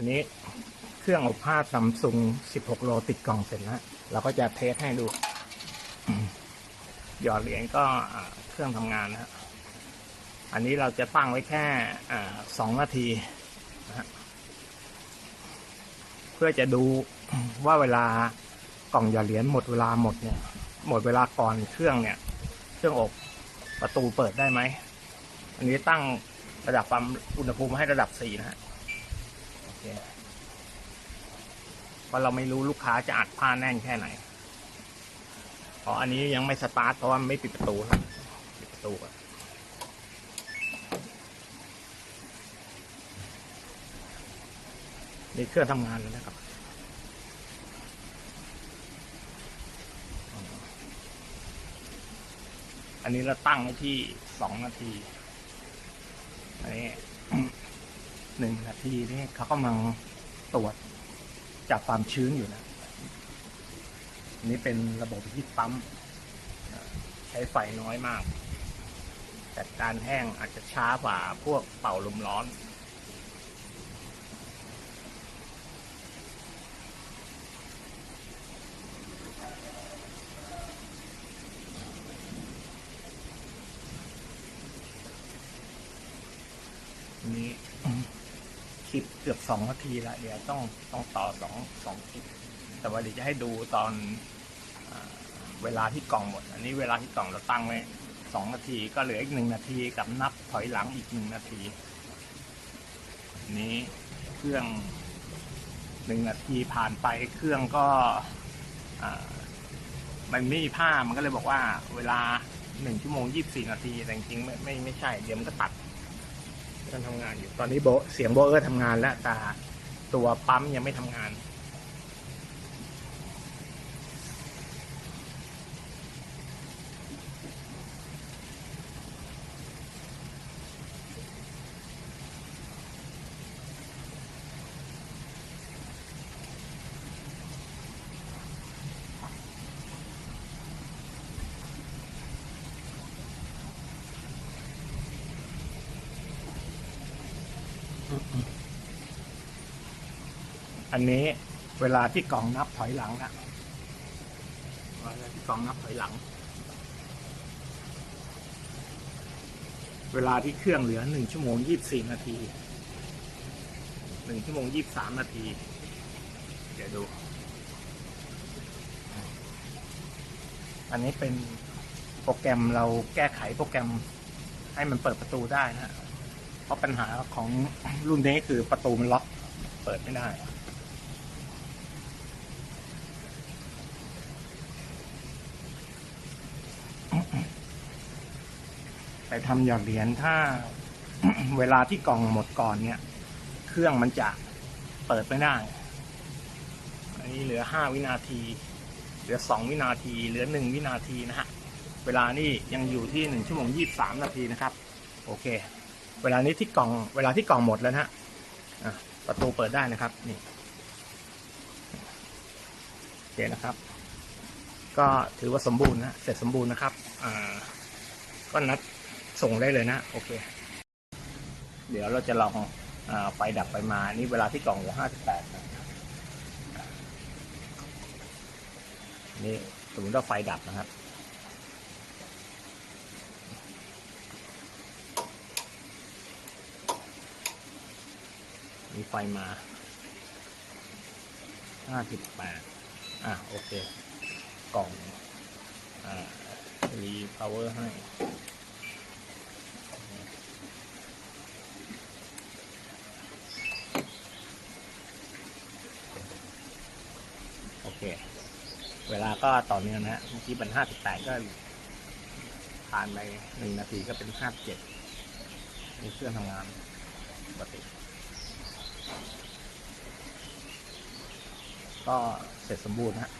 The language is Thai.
อันนี้เครื่องอบผ้าซัมซุง16 โลติดกล่องเสร็จแล้วเราก็จะเทสให้ดู หยอดเหรียญก็เครื่องทำงานนะฮะอันนี้เราจะตั้งไว้แค่สองนาทีนะฮะเพื่อจะดูว่าเวลากล่องหยอดเหรียญหมดเวลาหมดเนี่ย หมดเวลาก่อนเครื่องเนี่ย เครื่องอบประตูเปิดได้ไหม อันนี้ตั้งระดับความอุณหภูมิให้ระดับสี่นะฮะ เคเพราะเราไม่รู้ลูกค้าจะอัดผ้าแน่นแค่ไหนอ๋ออันนี้ยังไม่สตาร์ทเพราะว่าไม่ปิดประตูครับปิดประตูก่อนนี่เครื่องทำงานแล้วนะครับอันนี้เราตั้งไว้ที่สองนาที อันนี้ หนึ่งนาทีนี่เขากำลังตรวจจับความชื้นอยู่นะอันนี้เป็นระบบที่ปั๊มใช้ไฟน้อยมากแต่การแห้งอาจจะช้ากว่าพวกเป่าลมร้อน อันนี้ คลิปเกือบสองนาทีละเดี๋ยวต้องต้องต่อสองสองคลิป แต่ว่าเดี๋ยวจะให้ดูตอนเวลาที่กล่องหมด อันนี้เวลาที่กล่องเราตั้งไว้สองนาทีก็เหลืออีกหนึ่งนาทีกับนับถอยหลังอีกหนึ่งนาที นี้เครื่องหนึ่งนาทีผ่านไปเครื่องก็มันไม่มีผ้ามันก็เลยบอกว่าเวลาหนึ่งชั่วโมงยี่สิบสี่นาทีแต่จริงๆไม่ไม่ไม่ใช่ เดี๋ยวมันก็ตัด การทำงานอยู่ ตอนนี้โบเสียงโบเออร์ทำงานแล้วแต่ตัวปั๊มยังไม่ทำงาน อันนี้เวลาที่กล่องนับถอยหลังนะเวลาที่กล่องนับถอยหลัง เวลาที่เครื่องเหลือหนึ่งชั่วโมงยี่บสี่นาทีหนึ่งชั่วโมงยี่บสามนาที เดี๋ยวดู อันนี้เป็นโปรแกรมเราแก้ไขโปรแกรมให้มันเปิดประตูได้นะฮะเพราะปัญหาของรุ่นนี้คือประตูมันล็อก เปิดไม่ได้ ไปทำหยอดเหรียญถ้า เวลาที่กล่องหมดก่อนเนี่ย เครื่องมันจะเปิดไม่ได้ อันนี้เหลือห้าวินาที เหลือสองวินาที เหลือหนึ่งวินาทีนะฮะ เวลานี่ยังอยู่ที่หนึ่งชั่วโมงยี่สามนาทีนะครับ โอเค เวลานี้ที่กล่อง เวลาที่กล่องหมดแล้วนะฮะประตูเปิดได้นะครับ นี่โอเคนะครับ ก็ถือว่าสมบูรณ์นะ เสร็จสมบูรณ์นะครับ อ่า ก็นัด ส่งได้เลยนะ โอเค เดี๋ยวเราจะลองอไฟดับไปมานี่เวลาที่กล่องอยู่ห้าสิบแปดนะนี่สมมติว่าไฟดับนะครับมีไฟมาห้าสิบแปดอะ โอเค กล่อง อ่า รีพาวเวอร์ให้ เค เวลาก็ต่อเนื่องนะฮะเมื่อกี้เป็นห้าสิบแปดก็ผ่านไปหนึ่งนาทีก็เป็นห้าเจ็ดมีเครื่องทำงานปกติ ก็เสร็จสมบูรณ์นะฮะ